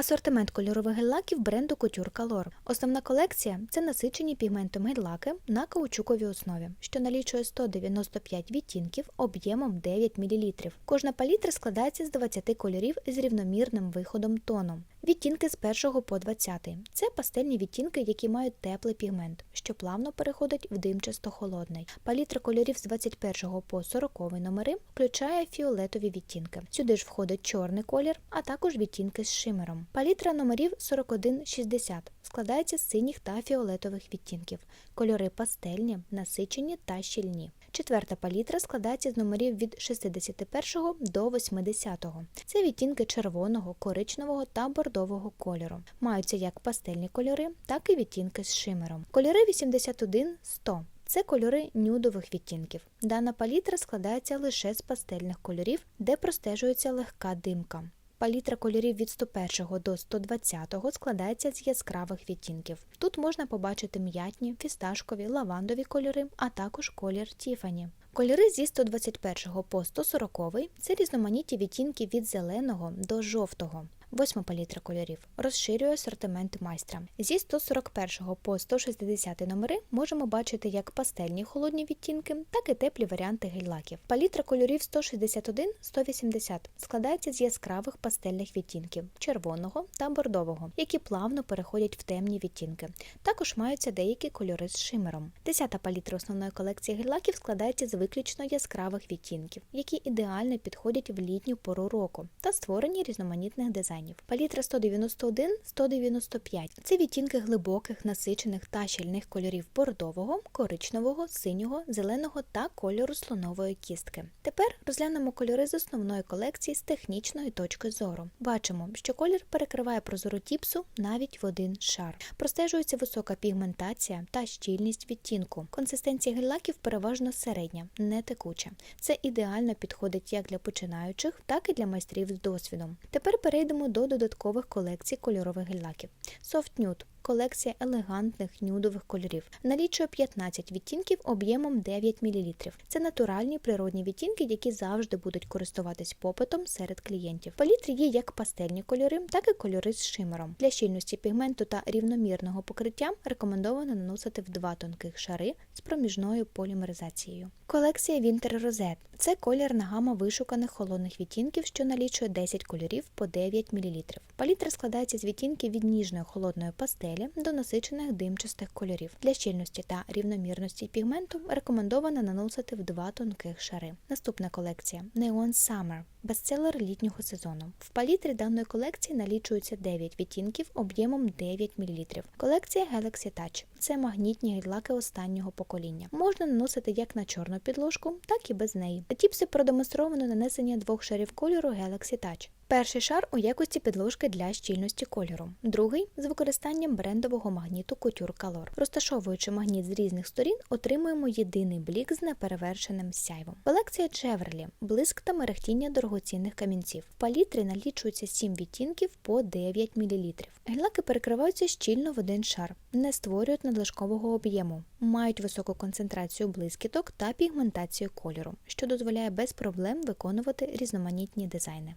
Асортимент кольорових гель-лаків бренду Couture Color. Основна колекція це насичені пігментом гель-лаки на каучуковій основі, що налічує 195 відтінків об'ємом 9 мл. Кожна палітра складається з 20 кольорів з рівномірним виходом тону. Відтінки з 1 по 20. Це пастельні відтінки, які мають теплий пігмент, що плавно переходить в димчасто-холодний. Палітра кольорів з 21 по 40 номери включає фіолетові відтінки. Сюди ж входить чорний колір, а також відтінки з шимером. Палітра номерів 41-60 складається з синіх та фіолетових відтінків. Кольори пастельні, насичені та щільні. Четверта палітра складається з номерів від 61 до 80. Це відтінки червоного, коричневого та бордового кольору. Маються як пастельні кольори, так і відтінки з шимером. Кольори 81-100. Це кольори нюдових відтінків. Дана палітра складається лише з пастельних кольорів, де простежується легка димка. Палітра кольорів від 101 до 120 складається з яскравих відтінків. Тут можна побачити м'ятні, фісташкові, лавандові кольори, а також колір Тіфані. Кольори зі 121 по 140 це різноманітні відтінки від зеленого до жовтого. Восьма палітра кольорів розширює асортимент майстра. Зі 141 по 160 номери можемо бачити як пастельні холодні відтінки, так і теплі варіанти гель-лаків. Палітра кольорів 161-180 складається з яскравих пастельних відтінків червоного та бордового, які плавно переходять в темні відтінки. Також маються деякі кольори з шимером. Десята палітра основної колекції гель-лаків складається з виключно яскравих відтінків, які ідеально підходять в літню пору року та створені різноманітних дизайнів. Палітра 191-195 це відтінки глибоких, насичених та щільних кольорів бордового, коричневого, синього, зеленого та кольору слонової кістки. Тепер розглянемо кольори з основної колекції з технічної точки зору. Бачимо, що колір перекриває прозору тіпсу навіть в один шар. Простежується висока пігментація та щільність відтінку. Консистенція гель-лаків переважно середня, не текуча. Це ідеально підходить як для починаючих, так і для майстрів з досвідом. Тепер перейдемо до додаткових колекцій кольорових гель-лаків. Soft Nude – колекція елегантних нюдових кольорів. Налічує 15 відтінків об'ємом 9 мл. Це натуральні природні відтінки, які завжди будуть користуватись попитом серед клієнтів. В є як пастельні кольори, так і кольори з шимером. Для щільності пігменту та рівномірного покриття рекомендовано наносити в два тонких шари з проміжною полімеризацією. Колекція Winter Rosette – це колірна гама вишуканих холодних відтінків, що налічує 10 кольорів по 9 мл. Палітра складається з відтінків від ніжної холодної пастелі до насичених димчастих кольорів. Для щільності та рівномірності пігменту рекомендовано наносити в два тонких шари. Наступна колекція Neon Summer бестселер літнього сезону. В палітрі даної колекції налічується 9 відтінків об'ємом 9 мл. Колекція Galaxy Touch це магнітні гель-лаки останнього покоління. Можна наносити як на чорну підложку, так і без неї. Тіпси продемонстровано нанесення двох шарів кольору Galaxy Touch. Перший шар у якості підложки для щільності кольору, другий з використанням брендового магніту Couture Color. Розташовуючи магніт з різних сторін, отримуємо єдиний блік з неперевершеним сяйвом. Колекція Chevrolet – блиск та мерехтіння дорогоцінних камінців. В палітрі налічується 7 відтінків по 9 мл. Гель-лаки перекриваються щільно в один шар, не створюють надлишкового об'єму, мають високу концентрацію блискіток та пігментацію кольору, що дозволяє без проблем виконувати різноманітні дизайни.